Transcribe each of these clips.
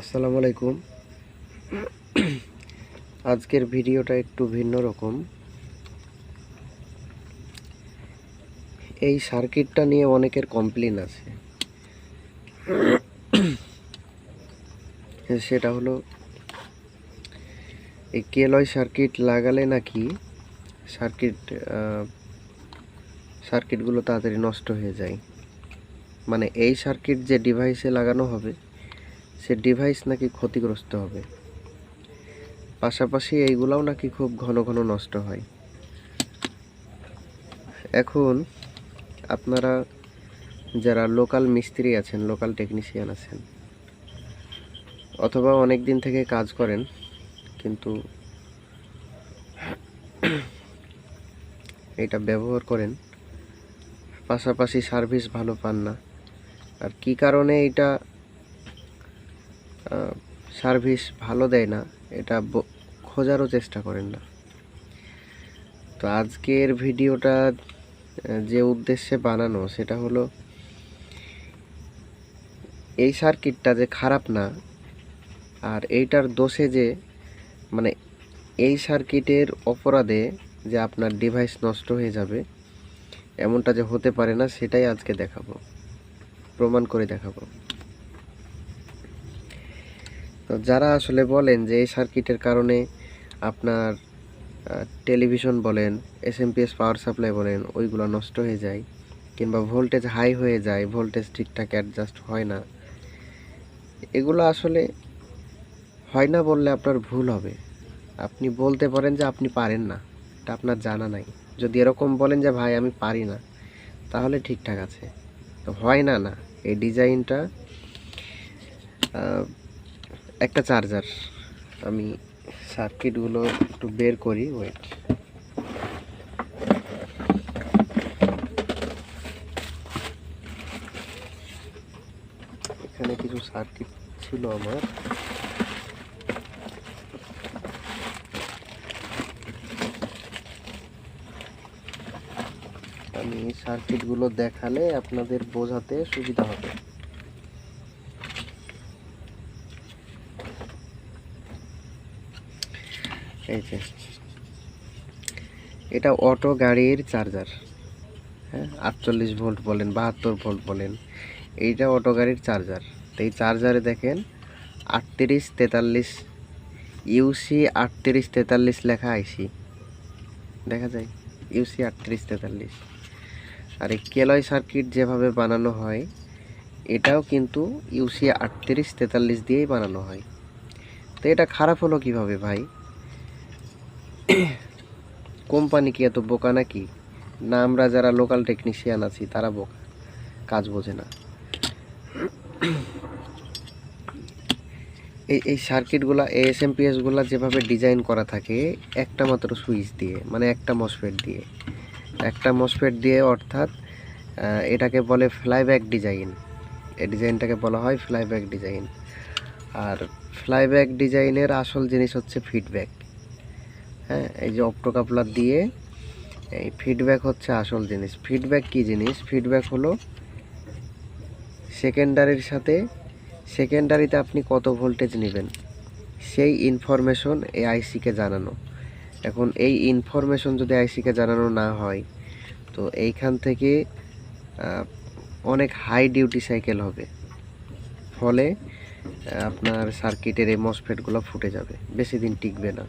আসসালামু আলাইকুম। আজকের ভিডিওটা একটু ভিন্ন রকম। এই সার্কিটটা নিয়ে অনেকের কমপ্লেন আছে। সেটা হলো, এই কেলয় সার্কিট লাগালে নাকি সার্কিট সার্কিটগুলো তাড়াতাড়ি নষ্ট হয়ে যায়। মানে এই সার্কিট যে ডিভাইসে লাগানো হবে সে ডিভাইস নাকি ক্ষতিগ্রস্ত হবে। পাশাপাশি এইগুলাও নাকি খুব ঘন ঘন নষ্ট হয়। এখন আপনারা যারা লোকাল মিস্ত্রি আছেন লোকাল টেকনিশিয়ান আছেন, অথবা অনেক দিন থেকে কাজ করেন, কিন্তু এটা ব্যবহার করেন, পাশাপাশি সার্ভিস ভালো পান না। আর কি কারণে এটা সার্ভিস ভালো দেয় না, এটা খোঁজারও চেষ্টা করেন না। তো আজকের ভিডিওটা যে উদ্দেশ্যে বানানো সেটা হলো, এই সার্কিটটা যে খারাপ না, আর এইটার দোষে যে মানে এই সার্কিটের অপরাধে যে আপনার ডিভাইস নষ্ট হয়ে যাবে, এমনটা যে হতে পারে না, সেটাই আজকে দেখাবো, প্রমাণ করে দেখাবো। তো যারা আসলে বলেন যে এই সার্কিটের কারণে আপনার টেলিভিশন বলেন এসএমপিএস পাওয়ার সাপ্লাই বলেন, ওইগুলো নষ্ট হয়ে যায় কিংবা ভোল্টেজ হাই হয়ে যায় ভোল্টেজ ঠিকঠাক অ্যাডজাস্ট হয় না, এগুলো আসলে হয় না বললে আপনার ভুল হবে। আপনি বলতে পারেন যে আপনি পারেন না, এটা আপনার জানা নাই। যদি এরকম বলেন যে, ভাই, আমি পারি না, তাহলে ঠিকঠাক আছে। তো হয় না না, এই ডিজাইনটা একটা চার্জার আমি সার্কিটগুলো একটু বের করি ওয়েট এখানে কিছু সার্কিট ছিল আমার। আমি সার্কিটগুলো দেখালে আপনাদের বোঝাতে সুবিধা হবে। এই যে। এটা অটো গাড়ির চার্জার। হ্যাঁ আটচল্লিশ ভোল্ট বলেন, বাহাত্তর ভোল্ট বলেন, এইটা অটো গাড়ির চার্জার। তো এই চার্জারে দেখেন, আটত্রিশ তেতাল্লিশ ইউসি আটত্রিশ তেতাল্লিশ লেখা আইসি দেখা যায় ইউসি আটত্রিশ তেতাল্লিশ। আর এই কেলয় সার্কিট যেভাবে বানানো হয়, এটাও কিন্তু ইউসি আটত্রিশ তেতাল্লিশ দিয়েই বানানো হয়। তো এটা খারাপ হলো কীভাবে ভাই? কোম্পানি কি এত বোকা নাকি? না, আমরা যারা লোকাল টেকনিশিয়ান আছি, তারা বোকা। কাজ বোঝে না। এই এই সার্কিটগুলা এএসএমপিএসগুলা যেভাবে ডিজাইন করা থাকে, একটা মাত্র সুইচ দিয়ে মানে একটা মসফেট দিয়ে। একটা মসফেট দিয়ে অর্থাৎ এটাকে বলে ফ্লাইব্যাক ডিজাইন এই ডিজাইনটাকে বলা হয় ফ্লাইব্যাক ডিজাইন আর ফ্লাইব্যাক ডিজাইনের আসল জিনিস হচ্ছে ফিডব্যাক হ্যাঁ এই যে অপ্টোকাপলার দিয়ে এই ফিডব্যাক হচ্ছে আসল জিনিস। ফিডব্যাক কি জিনিস? ফিডব্যাক হলো সেকেন্ডারির সাথে সেকেন্ডারিতে আপনি কত ভোল্টেজ নেবেন? সেই ইনফরমেশন এই আইসিকে জানানো। এখন এই ইনফরমেশন যদি আইসিকে জানানো না হয়, তো এইখান থেকে অনেক হাই ডিউটি সাইকেল হবে। ফলে আপনার সার্কিটের এই মসফেটগুলো ফুটে যাবে। বেশি দিন টিকবে না।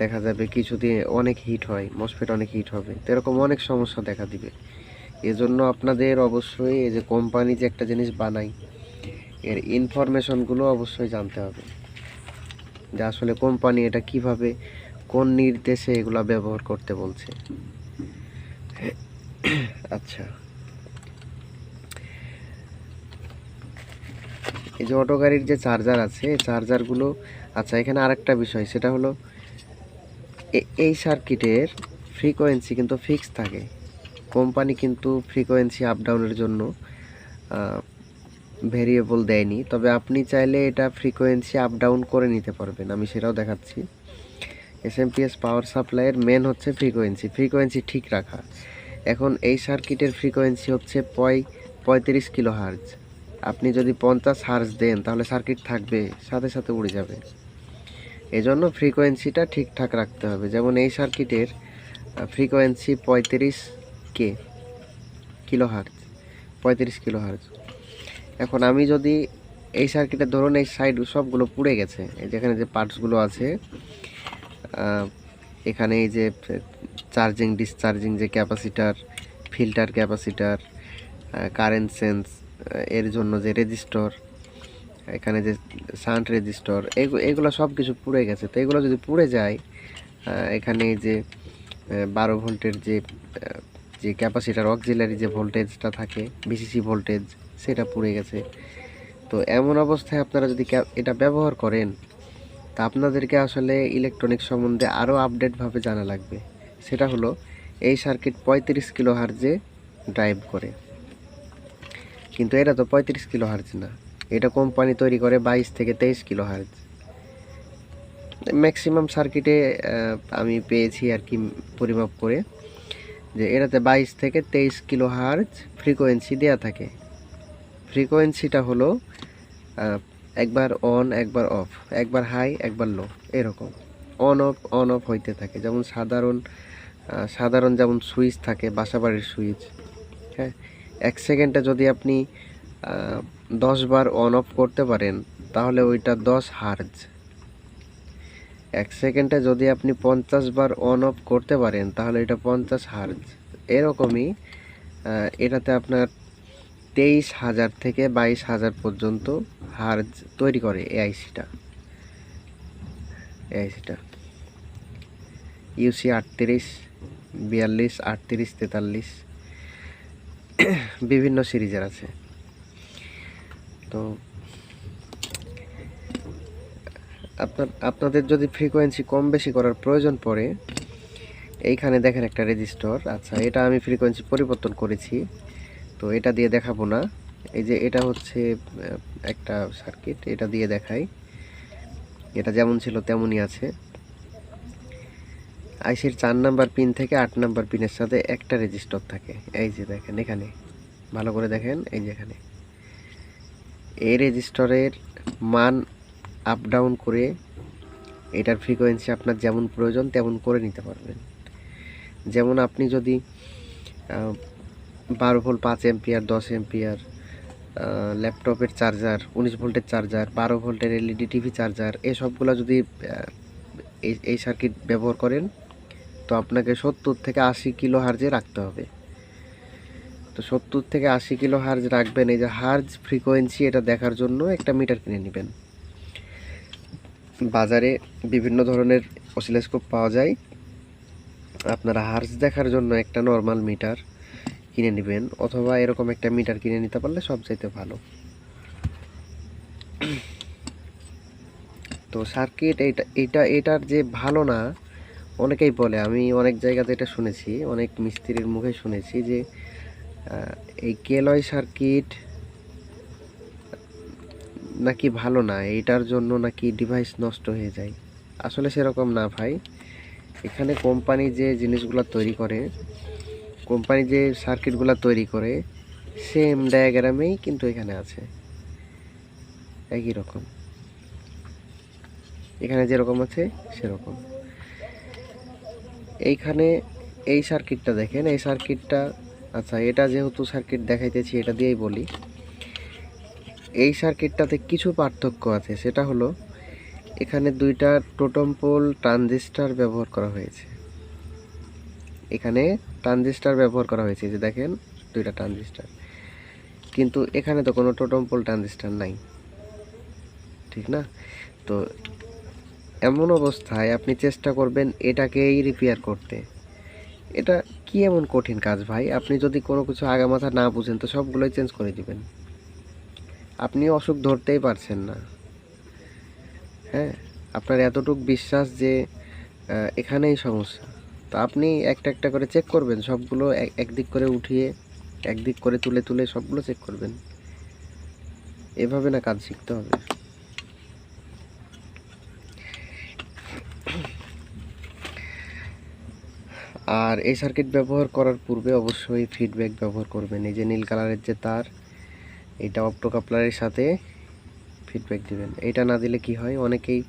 দেখা যাবে কিছুদিন অনেক হিট হয় মসফেট অনেক হিট হবে। তো এরকম অনেক সমস্যা দেখা দিবে। এজন্য আপনাদের অবশ্যই এই যে কোম্পানি যে একটা জিনিস বানায় এর ইনফরমেশনগুলো অবশ্যই জানতে হবে। যে আসলে কোম্পানি এটা কীভাবে, কোন নির্দেশে এগুলা ব্যবহার করতে বলছে। আচ্ছা। এই যে অটো গাড়ির যে চার্জার আছে চার্জারগুলো আচ্ছা এখানে আরেকটা বিষয়, সেটা হলো এই সার্কিটের ফ্রিকোয়েন্সি কিন্তু ফিক্স থাকে। কোম্পানি কিন্তু ফ্রিকোয়েন্সি আপ ডাউনের জন্য ভেরিয়েবল দেয়নি। তবে আপনি চাইলে এটা ফ্রিকোয়েন্সি আপ ডাউন করে নিতে পারবেন। আমি সেটাও দেখাচ্ছি। এস এসএমপিএস পাওয়ার সাপ্লাইয়ের মেন হচ্ছে ফ্রিকোয়েন্সি ফ্রিকোয়েন্সি ঠিক রাখা। এখন এই সার্কিটের ফ্রিকোয়েন্সি হচ্ছে পঁয় পঁয়ত্রিশ কিলো হার্জ আপনি যদি পঞ্চাশ হার্জ দেন, তাহলে সার্কিট থাকবে, সাথে সাথে উড়ে যাবে। এজন্য ফ্রিকোয়েন্সিটা ঠিকঠাক রাখতে হবে। যেমন এই সার্কিটের ফ্রিকোয়েন্সি পঁয়ত্রিশ কে কিলো হার্জ পঁয়ত্রিশ কিলো হার্জ এখন আমি যদি এই সার্কিটের ধরুন এই সাইড সবগুলো পুড়ে গেছে যেখানে যে পার্টসগুলো আছে এখানে এই যে চার্জিং ডিসচার্জিং যে capacitor filter capacitor current sense এর জন্য যে রেজিস্টর এখানে যে সান্ট রেজিস্টর এগুলো সব কিছু পুড়ে গেছে। তো এগুলো যদি পুড়ে যায় এখানে যে বারো ভোল্টের যে যে ক্যাপাসিটার অক্সিলারি যে ভোল্টেজটা থাকে বিসিসি ভোল্টেজ সেটা পুড়ে গেছে। তো এমন অবস্থায় আপনারা যদি এটা ব্যবহার করেন, তা আপনাদেরকে আসলে ইলেকট্রনিক্স সম্বন্ধে আরও আপডেটভাবে জানা লাগবে। সেটা হলো, এই সার্কিট পঁয়ত্রিশ কিলো হার্জে ড্রাইভ করে। কিন্তু এটা তো পঁয়ত্রিশ কিলো হার্জ না। এটা কোম্পানি তৈরি করে বাইশ থেকে তেইশ কিলো হার্জ ম্যাক্সিমাম সার্কিটে আমি পেয়েছি আর কি পরিমাপ করে যে এটাতে বাইশ থেকে তেইশ কিলো হার্জ ফ্রিকোয়েন্সি দেওয়া থাকে। ফ্রিকোয়েন্সিটা হলো একবার অন একবার অফ একবার হাই একবার লো এরকম। অন অফ অন অফ হইতে থাকে। যেমন সাধারণ সাধারণ যেমন সুইচ থাকে, বাসাবাড়ির সুইচ হ্যাঁ? এক সেকেন্ডে যদি আপনি দশ বার অন অফ করতে পারেন, তাহলে ওইটা দশ হার্জ। এক সেকেন্ডে যদি আপনি পঞ্চাশ বার অন অফ করতে পারেন, তাহলে এটা পঞ্চাশ হার্জ। এরকমই এটাতে আপনার তেইশ হাজার থেকে বাইশ হাজার পর্যন্ত হার্জ তৈরি করে এআইসিটা এআইসিটা ইউসি আটত্রিশ, বিয়াল্লিশ, আটত্রিশ, তেতাল্লিশ। বিভিন্ন সিরিজের আছে। তো আপনার, আপনাদের যদি ফ্রিকোয়েন্সি কম বেশি করার প্রয়োজন পড়ে, এইখানে দেখেন একটা রেজিস্টর আচ্ছা এটা আমি ফ্রিকোয়েন্সি পরিবর্তন করেছি, তো এটা দিয়ে দেখাবো না। এই যে এটা হচ্ছে একটা সার্কিট এটা দিয়ে দেখাই। এটা যেমন ছিল তেমনই আছে। আইসির চার নাম্বার পিন থেকে আট নাম্বার পিনের সাথে একটা রেজিস্টর থাকে। এই যে দেখেন এখানে। ভালো করে দেখেন, এই যে এখানে। এই রেজিস্টরের মান আপ ডাউন করে এটার ফ্রিকোয়েন্সি আপনার যেমন প্রয়োজন তেমন করে নিতে পারবেন। যেমন আপনি যদি বারো ভোল্ট, পাঁচ এম্পিয়ার দশ এম্পিয়ার ল্যাপটপের চার্জার উনিশ ভোল্টের চার্জার বারো ভোল্টের এলইডি টিভি চার্জার এসবগুলো যদি এই সার্কিট ব্যবহার করেন, তো আপনাকে সত্তর থেকে আশি কিলো হার্জে রাখতে হবে। তো সত্তর থেকে আশি কিলো হার্জ রাখবেন। এই যে হার্জ ফ্রিকোয়েন্সি এটা দেখার জন্য একটা মিটার কিনে নেবেন। বাজারে বিভিন্ন ধরনের অসিলোস্কোপ পাওয়া যায়। আপনারা হার্জ দেখার জন্য একটা নর্মাল মিটার কিনে নেবেন, অথবা এরকম একটা মিটার কিনে নিতে পারলে সবচাইতে ভালো। তো সার্কিট এইটা এটা, এটার যে ভালো না, অনেকেই বলে, আমি অনেক জায়গাতে এটা শুনেছি, অনেক মিস্ত্রির মুখে শুনেছি যে এই কেলয় সার্কিট নাকি ভালো না? এইটার জন্য নাকি ডিভাইস নষ্ট হয়ে যায়। আসলে সেরকম না ভাই। এখানে কোম্পানি যে জিনিসগুলো তৈরি করে কোম্পানি যে সার্কিটগুলো তৈরি করে সেম ডায়াগ্রামেই কিন্তু এখানে আছে। একই রকম। এখানে যেরকম আছে, সেরকম। এইখানে এই সার্কিটটা দেখেন, এই সার্কিটটা আচ্ছা এটা যেহেতু সার্কিট দেখাইতেছি, এটা দিয়েই বলি। এই সার্কিটটাতে কিছু পার্থক্য আছে, সেটা হলো এখানে দুইটা টোটম পোল ট্রানজিস্টার ব্যবহার করা হয়েছে। এখানে ট্রানজিস্টার ব্যবহার করা হয়েছে যে দেখেন, দুইটা ট্রানজিস্টার। কিন্তু এখানে তো কোনো টোটম পোল ট্রানজিস্টার নাই। ঠিক না? তো এমন অবস্থায় আপনি চেষ্টা করবেন এটাকেই রিপেয়ার করতে। এটা কি এমন কঠিন কাজ ভাই? আপনি যদি কোনো কিছু আগামাথা না বুঝেন, তো সবগুলোই চেঞ্জ করে দিবেন। আপনি অসুখ ধরতেই পারছেন না। হ্যাঁ? আপনার এতটুক বিশ্বাস যে এখানেই সমস্যা। তো আপনি একটা একটা করে চেক করবেন, সবগুলো এক- একদিক করে উঠিয়ে, একদিক করে তুলে তুলে সবগুলো চেক করবেন। এভাবে না কাজ শিখতে হবে। আর এই সার্কিট ব্যবহার করার পূর্বে অবশ্যই ফিডব্যাক ব্যবহার করবেন। এই যে নীল কালারের যে তার, এটা অপটোকাপলারের সাথে ফিডব্যাক দিবেন। এটা না দিলে কি হয়? অনেকেই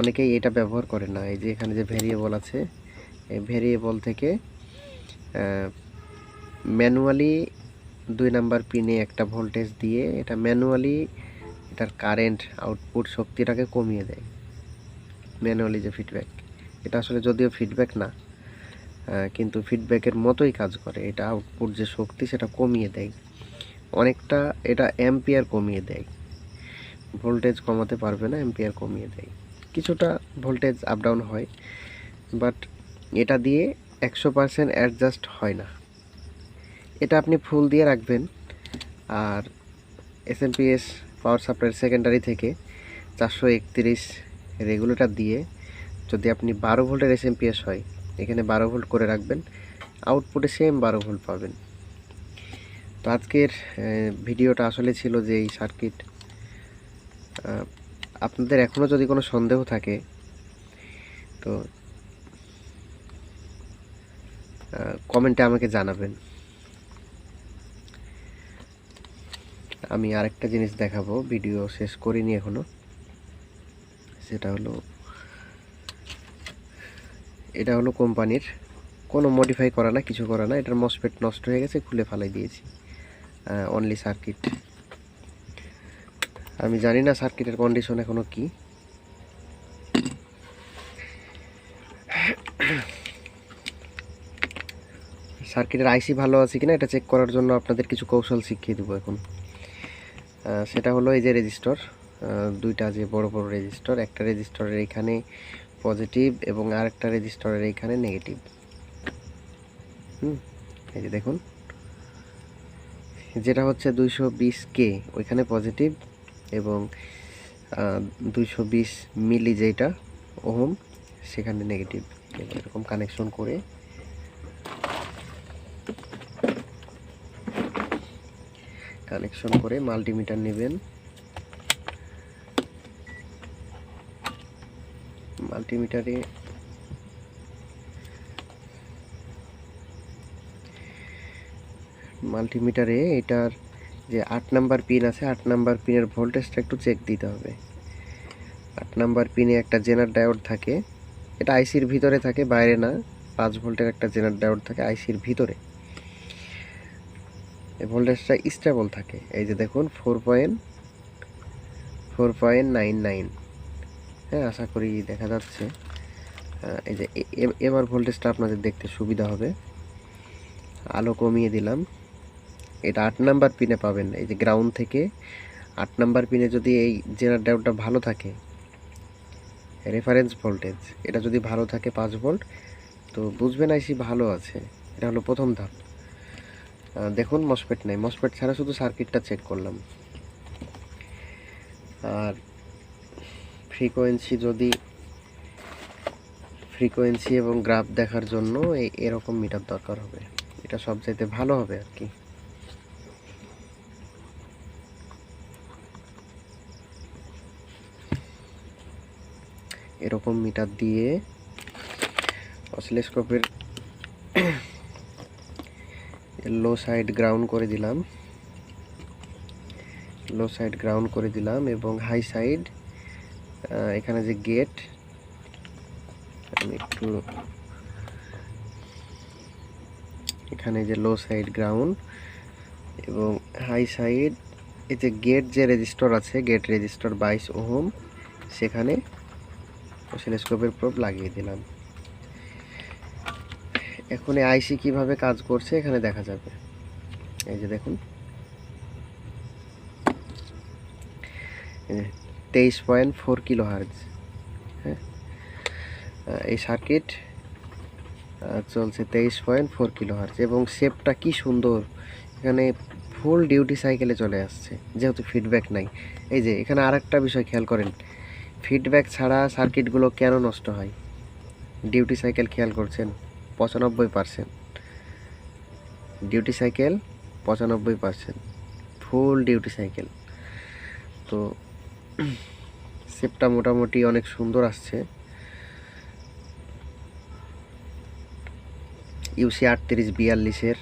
অনেকেই এটা ব্যবহার করে না। এই যে এখানে যে ভেরিয়েবল আছে, এই ভেরিয়েবল থেকে ম্যানুয়ালি দুই নাম্বার পিনে একটা ভোল্টেজ দিয়ে এটা ম্যানুয়ালি এটার কারেন্ট আউটপুট শক্তিটাকে কমিয়ে দেয়। ম্যানুয়ালি যে ফিডব্যাক এটা আসলে যদিও ফিডব্যাক না কিন্তু ফিডব্যাকের মতোই কাজ করে। এটা আউটপুট যে শক্তি, সেটা কমিয়ে দেয়। অনেকটা এটা অ্যাম্পিয়ার কমিয়ে দেয়। ভোল্টেজ কমাতে পারবে না অ্যাম্পিয়ার কমিয়ে দেয়। কিছুটা ভোল্টেজ আপ ডাউন হয় বাট এটা দিয়ে একশো পারসেন্ট অ্যাডজাস্ট হয় না। এটা আপনি ফুল দিয়ে রাখবেন। R S M P S power সাপ্লাইয়ের secondary থেকে চারশো একত্রিশ রেগুলেটর দিয়ে যদি আপনি বারো ভোল্টের এস এম পি এস হয় এখানে বারো ভোল্ট করে রাখবেন। আউটপুটে সেম বারো ভোল্ট পাবেন। তো আজকের ভিডিওটা আসলে ছিল যে এই সার্কিট আপনাদের এখনও যদি কোনো সন্দেহ থাকে, তো কমেন্টে আমাকে জানাবেন। আমি আরেকটা জিনিস দেখাবো, ভিডিও শেষ করিনি এখনও সেটা হলো এটা হলো কোম্পানির। কোনো মডিফাই করা না, কিছু করা না। এটার মসপেট নষ্ট হয়ে গেছে, খুলে ফালাই দিয়েছি। অনলি সার্কিট আমি জানি না সার্কিটের কন্ডিশন এখনও কি। সার্কিটের আইসি ভালো আছে কিনা, এটা চেক করার জন্য আপনাদের কিছু কৌশল শিখিয়ে দেবো এখন। সেটা হলো এই যে রেজিস্টর দুইটা যে বড় বড় রেজিস্টর একটা রেজিস্টরের এখানে পজিটিভ এবং আরেকটা রেজিস্টরের এইখানে নেগেটিভ। হুম, এই যে দেখুন। যেটা হচ্ছে দুইশো বিশ কে, ওইখানে পজিটিভ এবং দুইশো বিশ মিলি যেটা ওহম, সেখানে নেগেটিভ। এরকম কানেকশন করে। কানেকশন করে মাল্টিমিটার নেবেন। মাল্টিমিটারে মাল্টিমিটারে এটার যে আট নাম্বার পিন আছে, আট নাম্বার পিনের ভোল্টেজটা একটু চেক দিতে হবে। আট নাম্বার পিনে একটা জেনার ডায়োড থাকে, এটা আইসির ভিতরে থাকে, বাইরে না, পাঁচ ভোল্টের একটা জেনার ডায়োড থাকে আইসির ভিতরে। এই ভোল্টেজটা স্টেবল থাকে। এই যে দেখুন four point four point nine nine হ্যাঁ আশা করি দেখা যাচ্ছে। এই যে এবার ভোল্টেজটা আপনাদের দেখতে সুবিধা হবে। আলো কমিয়ে দিলাম। এটা আট নাম্বার পিনে পাবেন। এই যে গ্রাউন্ড থেকে আট নাম্বার পিনে যদি এই জেনার ডায়োডটা ভালো থাকে রেফারেন্স ভোল্টেজ এটা যদি ভালো থাকে পাঁচ ভোল্ট তো বুঝবেন আইসি ভালো আছে। এটা হলো প্রথম ধাপ। দেখুন মসপেট নেই। মসপেট ছাড়া শুধু সার্কিটটা চেক করলাম। আর ফ্রিকোয়েন্সি যদি ফ্রিকোয়েন্সি এবং গ্রাফ দেখার জন্য এরকম মিটার দরকার হবে। এটা সব চাইতে ভালো হবে আর কি। এরকম মিটার দিয়ে অসিলোস্কোপের লো সাইড গ্রাউন্ড করে দিলাম। লো সাইড গ্রাউন্ড করে দিলাম এবং হাই সাইড এখানে যে গেট একটু এখানে যে লো সাইড গ্রাউন্ড এবং হাই সাইড এই যে গেট যে রেজিস্টার আছে গেট রেজিস্টার বাইশ ওহম, সেখানে অসিলোস্কোপের প্রোব লাগিয়ে দিলাম। এখন এই আইসি কীভাবে কাজ করছে এখানে দেখা যাবে। এই যে দেখুন। তেইশ পয়েন্ট ফোর কিলো হার্জ হ্যাঁ এই সার্কিট চলছে তেইশ পয়েন্ট ফোর কিলো হার্জ এবং শেপটা কি সুন্দর। এখানে ফুল ডিউটি সাইকেলে চলে আসছে, যেহেতু ফিডব্যাক নাই। এই যে, এখানে আরেকটা বিষয় খেয়াল করেন ফিডব্যাক ছাড়া সার্কিটগুলো কেন নষ্ট হয়? ডিউটি সাইকেল খেয়াল করছেন? পঁচানব্বই পার্সেন্ট ডিউটি সাইকেল পঁচানব্বই পার্সেন্ট ফুল ডিউটি সাইকেল তো শেপটা মোটামুটি অনেক সুন্দর আসছে। ইউসি আটত্রিশ বিয়াল্লিশের,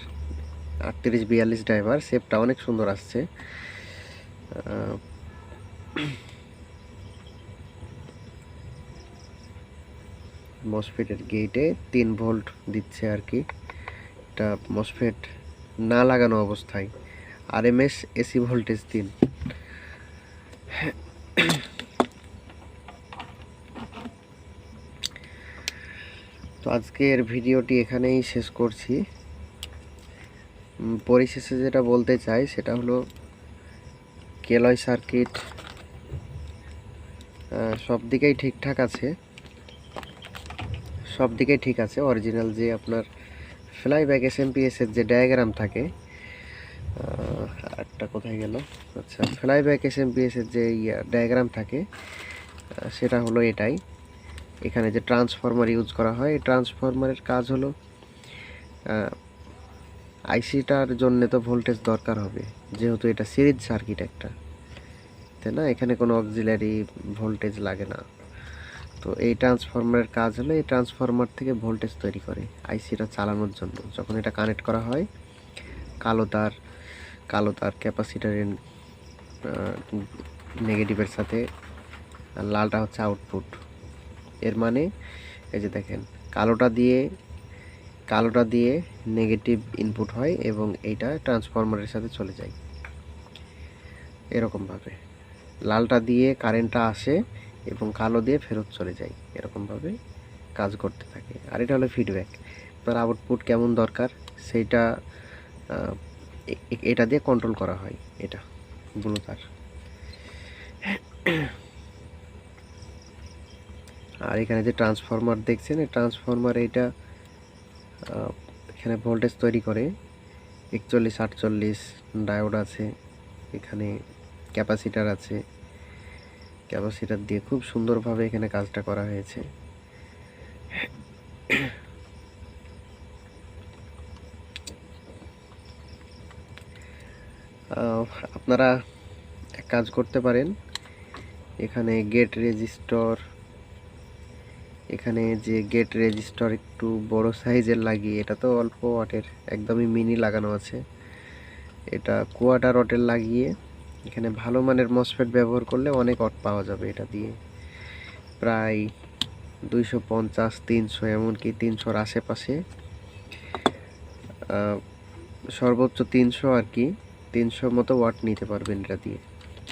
আটত্রিশ বিয়াল্লিশ ড্রাইভার শেপটা অনেক সুন্দর আসছে। মসফেটের গেটে তিন ভোল্ট দিচ্ছে আর কি। এটা মসফেট না লাগানো অবস্থায়। R M S AC voltage তিন। তো আজকের ভিডিওটি এখানেই শেষ করছি। পরিশেষে যেটা বলতে চাই, সেটা হলো কেলয় সার্কিট সব দিকেই ঠিকঠাক আছে। সব দিকেই ঠিক আছে অরিজিনাল যে আপনার ফ্লাই ব্যাক এস এম এর যে ডায়াগ্রাম থাকে একটা কোথায় গেল? আচ্ছা ফ্লাই ব্যাক এস এম এর যে ডায়াগ্রাম থাকে সেটা হলো এটাই। এখানে যে ট্রান্সফরমার ইউজ করা হয়, এই ট্রান্সফরমারের কাজ হলো আইসিটার জন্য তো ভোল্টেজ দরকার হবে, যেহেতু এটা সিরিজ সার্কিট একটা। তাই না? এখানে কোনো অক্সিলারি ভোল্টেজ লাগে না। তো এই ট্রান্সফরমারের কাজ হলো, এই ট্রান্সফরমার থেকে ভোল্টেজ তৈরি করে আইসিটা চালানোর জন্য। যখন এটা কানেক্ট করা হয়, কালো তার কালো তার ক্যাপাসিটারের নেগেটিভের সাথে লালটা হচ্ছে আউটপুট এর মানে এই যে দেখেন, কালোটা দিয়ে কালোটা দিয়ে নেগেটিভ ইনপুট হয় এবং এইটা ট্রান্সফরমারের সাথে চলে যায়। এরকমভাবে। লালটা দিয়ে কারেন্টটা আসে এবং কালো দিয়ে ফেরত চলে যায়। এরকমভাবে কাজ করতে থাকে। আর এটা হলো ফিডব্যাক আপনার আউটপুট কেমন দরকার? সেইটা এটা দিয়ে কন্ট্রোল করা হয়, এটা। ব্লু তার। আর এখানে যে ট্রান্সফরমার দেখছেন, এই ট্রান্সফরমার এইটা এখানে ভোল্টেজ তৈরি করে। একচল্লিশ, আটচল্লিশ ডায়োড আছে, এখানে ক্যাপাসিটার আছে। ক্যাপাসিটার দিয়ে খুব সুন্দরভাবে এখানে কাজটা করা হয়েছে। আপনারা এক কাজ করতে পারেন। এখানে গেট রেজিস্টর এখানে যে গেট রেজিস্টর একটু বড় সাইজের লাগিয়ে, এটা তো অল্প ওয়াটের একদমই মিনি লাগানো আছে। এটা কোয়াটার ওয়াটের লাগিয়ে, এখানে ভালো মানের মসফেট ব্যবহার করলে অনেক ওয়াট পাওয়া যাবে এটা দিয়ে। প্রায় দুইশো পঞ্চাশ, তিনশো, এমনকি তিনশোর আশেপাশে সর্বোচ্চ তিনশো আর কি। তিনশো মতো ওয়াট নিতে পারবেন এটা দিয়ে।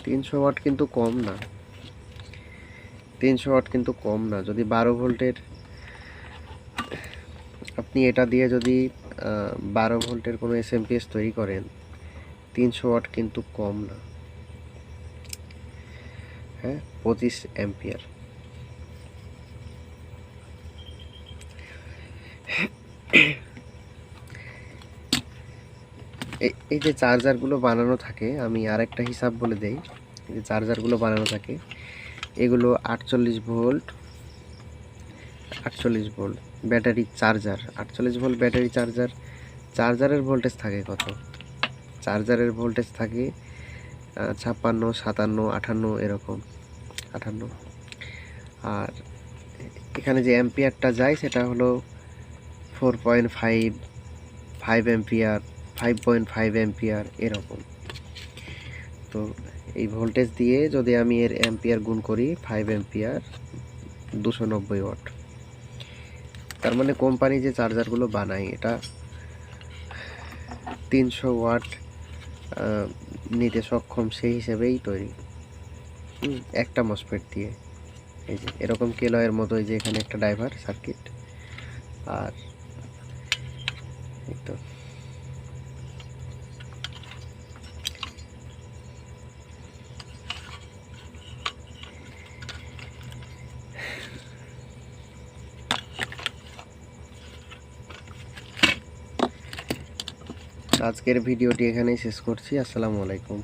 তিনশো ওয়াট কিন্তু কম না। তিনশো ওয়াট কিন্তু কম না। যদি বারো ভোল্টের, আপনি এটা দিয়ে যদি বারো ভোল্টের কোনো এস এম তৈরি করেন, তিনশো ওয়াট কিন্তু কম না। হ্যাঁ পঁচিশ অ্যাম্পিয়ার। এই যে চার্জারগুলো বানানো থাকে, আমি আরেকটা হিসাব বলে দেই। এই যে চার্জারগুলো বানানো থাকে, এগুলো আটচল্লিশ ভোল্ট আটচল্লিশ ভোল্ট ব্যাটারি চার্জার আটচল্লিশ ভোল্ট ব্যাটারি চার্জার চার্জারের ভোল্টেজ থাকে কত? চার্জারের ভোল্টেজ থাকে ছাপ্পান্ন, সাতান্ন আটান্ন এরকম আটান্ন আর এখানে যে অ্যাম্পিয়ারটা যায়, সেটা হলো four point five five ampere five point five ampere এরকম। তো এই ভোল্টেজ দিয়ে যদি আমি এর অ্যাম্পিয়ার গুণ করি ফাইভ অ্যাম্পিয়ার দুশো নব্বই ওয়াট তার মানে কোম্পানি যে চার্জারগুলো বানায়, এটা তিনশো ওয়াট নিতে সক্ষম সেই হিসেবেই তৈরি। একটা মসফেট দিয়ে। এই যে, এরকম কেলয়ের মতো এই যে এখানে একটা ড্রাইভার সার্কিট আর এই তো আজকের ভিডিওটি এখানেই শেষ করছি। আসসালামু আলাইকুম।